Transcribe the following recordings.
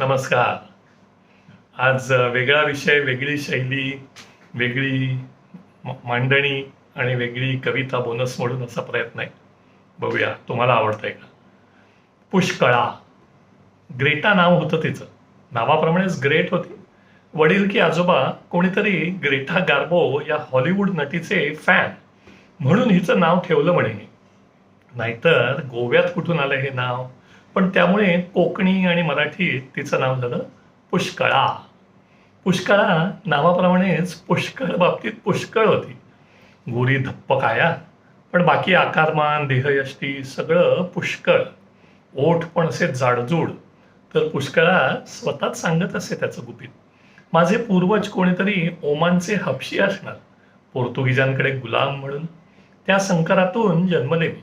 नमस्कार. आज वेगळा विषय वेगळी शैली वेगळी मांडणी आणि वेगळी कविता बोनस म्हणून असा प्रयत्न आहे. बघूया तुम्हाला आवडतंय का? पुष्कळा. ग्रेटा नाव होतं तिचं. नावाप्रमाणेच ग्रेट होती. वडील की आजोबा कोणीतरी ग्रेटा गार्बो या हॉलिवूड नटीचे फॅन म्हणून हिचं नाव ठेवलं म्हणे. नाहीतर गोव्यात कुठून आलं हे नाव? पण त्यामुळे कोकणी आणि मराठी तिचं नाव झालं पुष्कळा. पुष्कळा नावाप्रमाणेच पुष्कळ बाबतीत पुष्कळ होती. गोरी धप्प काया पण बाकी आकारमान देहयष्टी सगळं पुष्कळ. ओठ पण असे जाडजूड. तर पुष्कळा स्वतःच सांगत असे त्याचं गुपित. माझे पूर्वज कोणीतरी ओमानचे हपशी असणार पोर्तुगीजांकडे गुलाम म्हणून. त्या संकरातून जन्मले मी.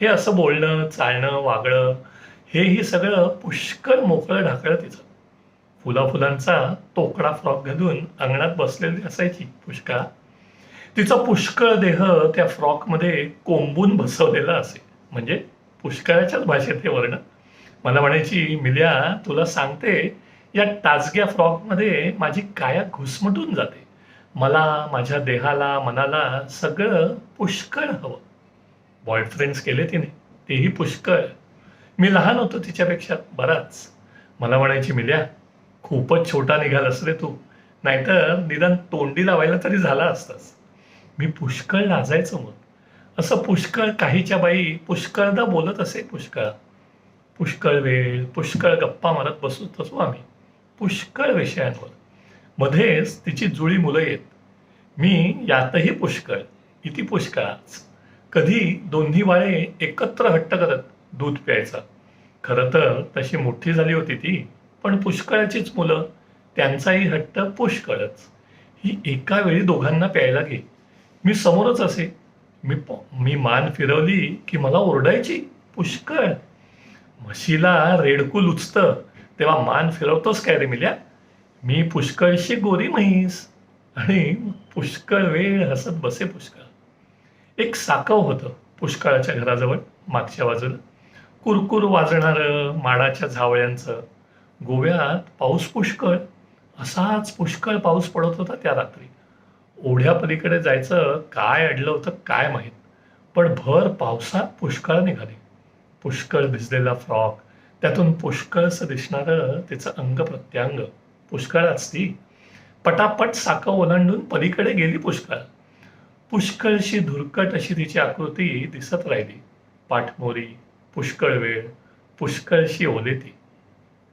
हे असं बोलणं चालणं वागणं हेही सगळं पुष्कळ मोकळं ढाकळं तिचं. फुला फुलांचा तोकडा फ्रॉक घालून अंगणात बसलेली असायची पुष्कळा तिचा पुष्कळ देह त्या फ्रॉकमध्ये कोंबून बसवलेला असे. म्हणजे पुष्कळाच्याच भाषेत हे वर्ण. मला म्हणायची मिल्या तुला सांगते या टाचग्या फ्रॉकमध्ये माझी काया घुसमटून जाते. मला माझ्या देहाला मनाला सगळं पुष्कळ हवं. बॉयफ्रेंड्स केले तिने. तेही पुष्कळ. मी लहान होतो तिच्यापेक्षा बराच. मला म्हणायची मिल्या खूपच छोटा निघालास रे तू. नाहीतर निदान तोंडी लावायला तरी झाला असतास. मी पुष्कळ लाजायचो मग. असं पुष्कळ काहीच्या बाई पुष्कळदा बोलत असे पुष्कळ. पुष्कळ वेळ पुष्कळ गप्पा मारत बसत असो आम्ही. पुष्कळ विषयांवर. मध्येच तिची जुळी मुलं येत. मी यातही पुष्कळ इति पुष्कळाच. कधी दोन्ही बाळे एकत्र हट्ट करत दूध प्यायचा. खरं तर तशी मोठी झाली होती ती पण पुष्कळाचीच मुलं त्यांचाही हट्ट पुष्कळच. ही एका वेळी दोघांना प्यायला घे मी समोरच असे मी मी मान फिरवली की मला ओरडायची पुष्कळ. म्हशीला रेडकूल उचतं तेव्हा मान फिरवतोस काय रे मिल्या? मी पुष्कळशी गोरी म्हैस आणि पुष्कळ वेळ हसत बसे पुष्कळ. एक साकव होतं पुष्कळाच्या घराजवळ मागच्या बाजूला. कुरकुर वाजणारं माडाच्या झावळ्यांचं. गोव्यात पाऊस पुष्कळ. असाच पुष्कळ पाऊस पडत होता त्या रात्री. ओढ्या पलीकडे जायचं काय अडलं होतं काय माहीत. पण भर पावसात पुष्कळ निघाले. पुष्कळ भिजलेला फ्रॉक. त्यातून पुष्कळसं दिसणारं तिचं अंग प्रत्यांग. पुष्कळच ती. पटापट साखं ओलांडून पलीकडे गेली पुष्कळ. पुष्कळशी धुरकट अशी तिची आकृती दिसत राहिली. पाठमोरी पुष्कळ वेळ पुष्कळशी ओले ती.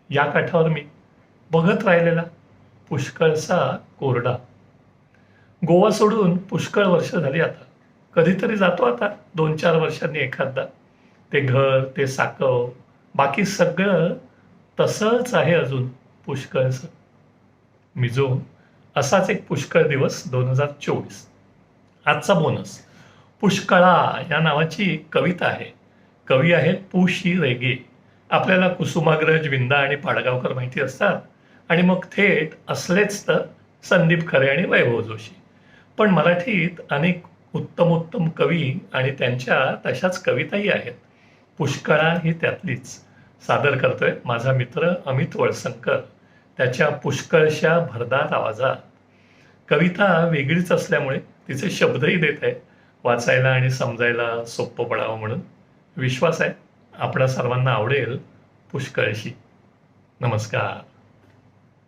या काठावर मी बघत राहिलेला पुष्कळसा कोरडा. गोवा सोडून पुष्कळ वर्ष झाली आता. कधीतरी जातो आता दोन चार वर्षांनी एखादा. ते घर ते साकव बाकी सगळं तसंच आहे अजून पुष्कळचं मिझो असाच एक पुष्कळ दिवस दोन हजार चोवीस. आजचा बोनस पुष्कळा या नावाची कविता आहे. कवी आहेत पुशी रेगे. आपल्याला कुसुमाग्रज विंदा आणि पाडगावकर माहिती असतात. आणि मग थेट असलेच तर संदीप खरे आणि वैभव जोशी. पण मराठीत अनेक उत्तम उत्तम कवी आणि त्यांच्या तशाच कविताही आहेत. पुष्कळा ही त्यातलीच. सादर करतोय माझा मित्र अमित वळसंकर. त्याच्या पुष्कळशा भरदार आवाजात. कविता वेगळीच असल्यामुळे तिचे शब्दही देत आहे वाचायला आणि समजायला सोपं पडावं म्हणून. विश्वास आहे. आपल्या सर्वांना आवडेल पुष्कळशी. नमस्कार.